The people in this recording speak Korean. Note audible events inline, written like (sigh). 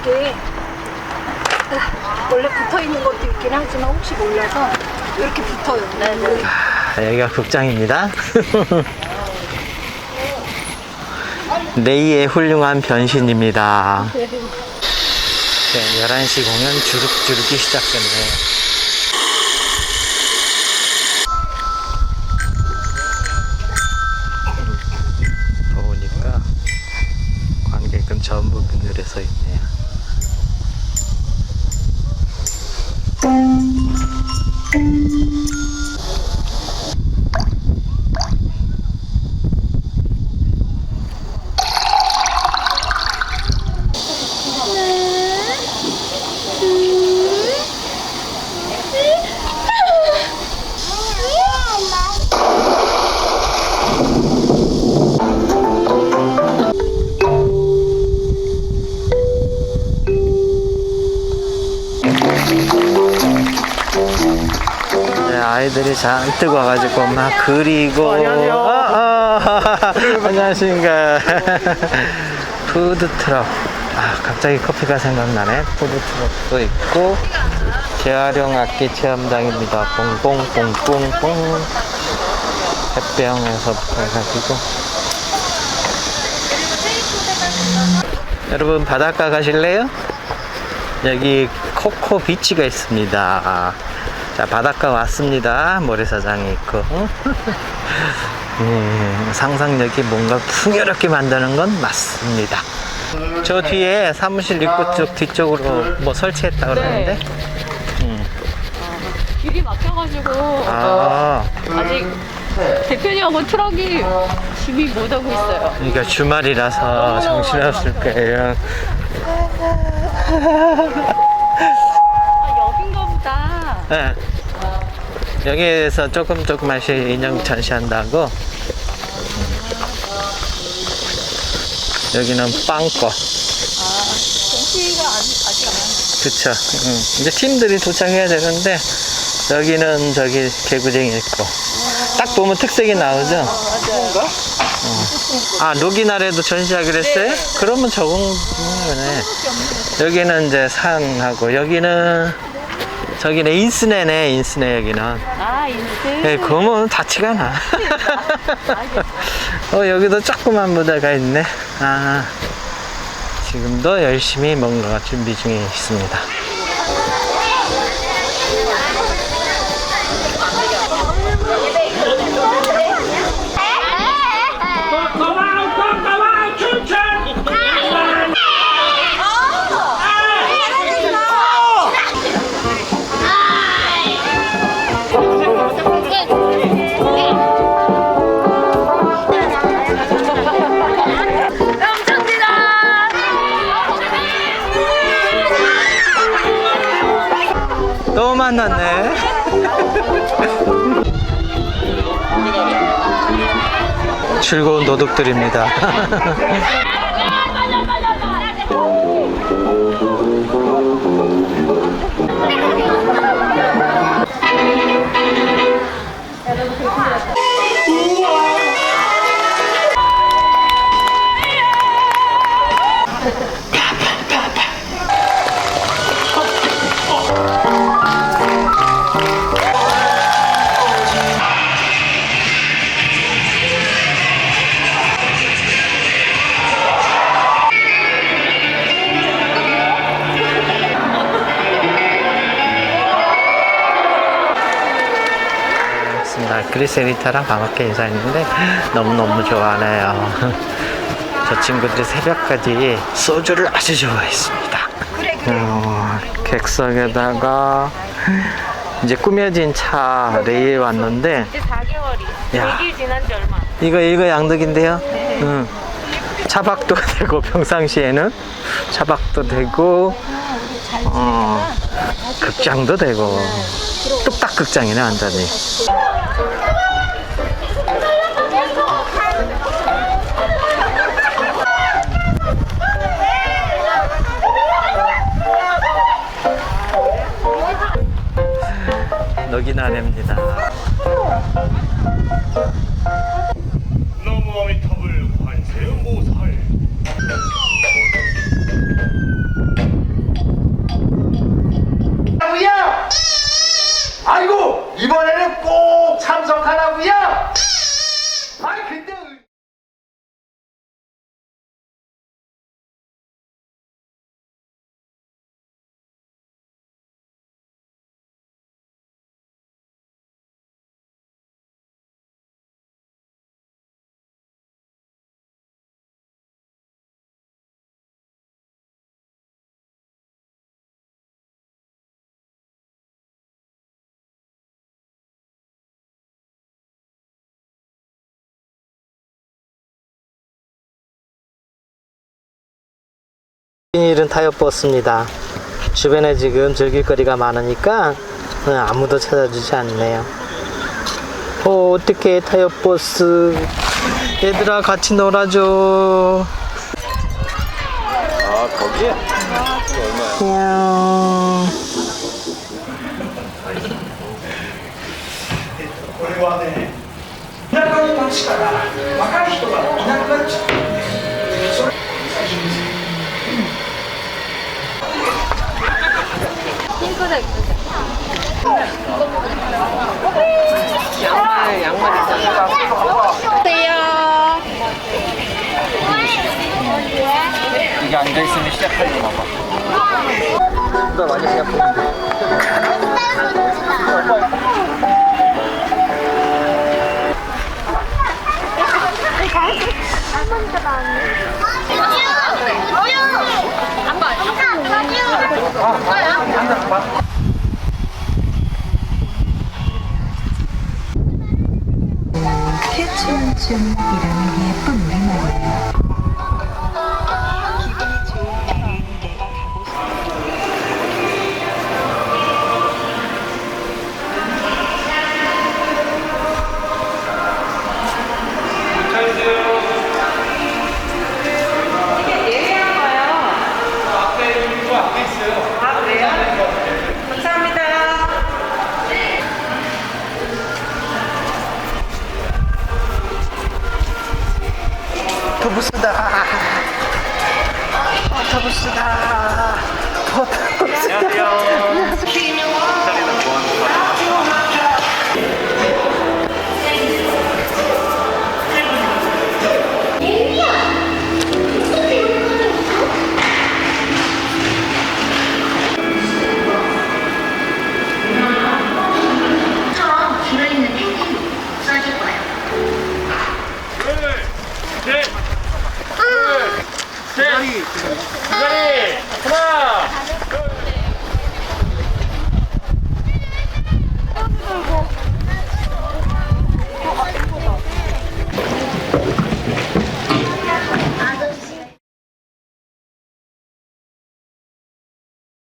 이게 아, 원래 붙어 있는 것도 있긴 하지만 혹시 몰라서 이렇게 붙어요. 네네. 아, 여기가 극장입니다. (laughs) 네이의 훌륭한 변신입니다. 네, 11시 공연 주룩주룩이 시작됐네요. 아이들이 잔뜩 와가지고 막 그리고 안녕하세요. 아, 아, 안녕하십니까. (laughs) 푸드 트럭. 아 갑자기 커피가 생각나네. 푸드 트럭도 있고 재활용 악기 체험장입니다. 뽕뽕뽕뽕뽕. 햇병에서부터 해가지고. 여러분 바닷가 가실래요? 여기 코코 비치가 있습니다. 자, 바닷가 왔습니다. 모래사장이 있고. 음, (laughs) 상상력이 뭔가 풍요롭게 만드는 건 맞습니다. 저 뒤에 사무실 입구 쪽 뒤쪽으로 뭐 설치했다 그러는데. 음. 길이 막혀가지고 아, 아직 대표님하고 트럭이 준비 못하고 있어요. 그러니까 주말이라서 정신없을 거예요. (laughs) 아. 네. 여기에서 조금 조금씩 인형 전시한다고. 여기는 빵거. 전시가 아직 안 왔네. 그쵸. 응. 이제 팀들이 도착해야 되는데, 여기는 저기 개구쟁이 있고. 딱 보면 특색이 나오죠? 어. 아, 로기나래도 전시하기로 했어요? 그러면 적응이네. 여기는 이제 산하고, 여기는, 저기는 인스네네, 인스네 여기는. 아 인스. 네, 그러면 다치가 나. 어, 여기도 조그만 무대가 있네. 아, 지금도 열심히 뭔가 준비 중에 있습니다. 또 만났네. (laughs) 즐거운 도둑들입니다. (laughs) 그리세리타랑 반갑게 인사했는데 너무너무 좋아하네요. (laughs) 저 친구들이 새벽까지 소주를 아주 좋아했습니다. 어, 객석에다가 이제 꾸며진 차 레이에 왔는데 이제 4개월이. 야. 100일 지난 지 얼마. 이거 이거 양득인데요. 응. 차박도 (laughs) 되고 평상시에는 차박도 되고 어, 극장도 되고 뚝딱 극장이네 완전히. 너기나래입니다. (laughs) 일은 타협버스입니다. 주변에 지금 즐길 거리가 많으니까 어, 아무도 찾아주지 않네요. 어, 어떻게 타협버스 얘들아 같이 놀아줘. 아 거기에? 얼마야? 이게 앉아 있으면 시작하려나 봐. 나 많이 그냥 보는데. 你不에푹물 이. 셋. 셋. 자리. 하나.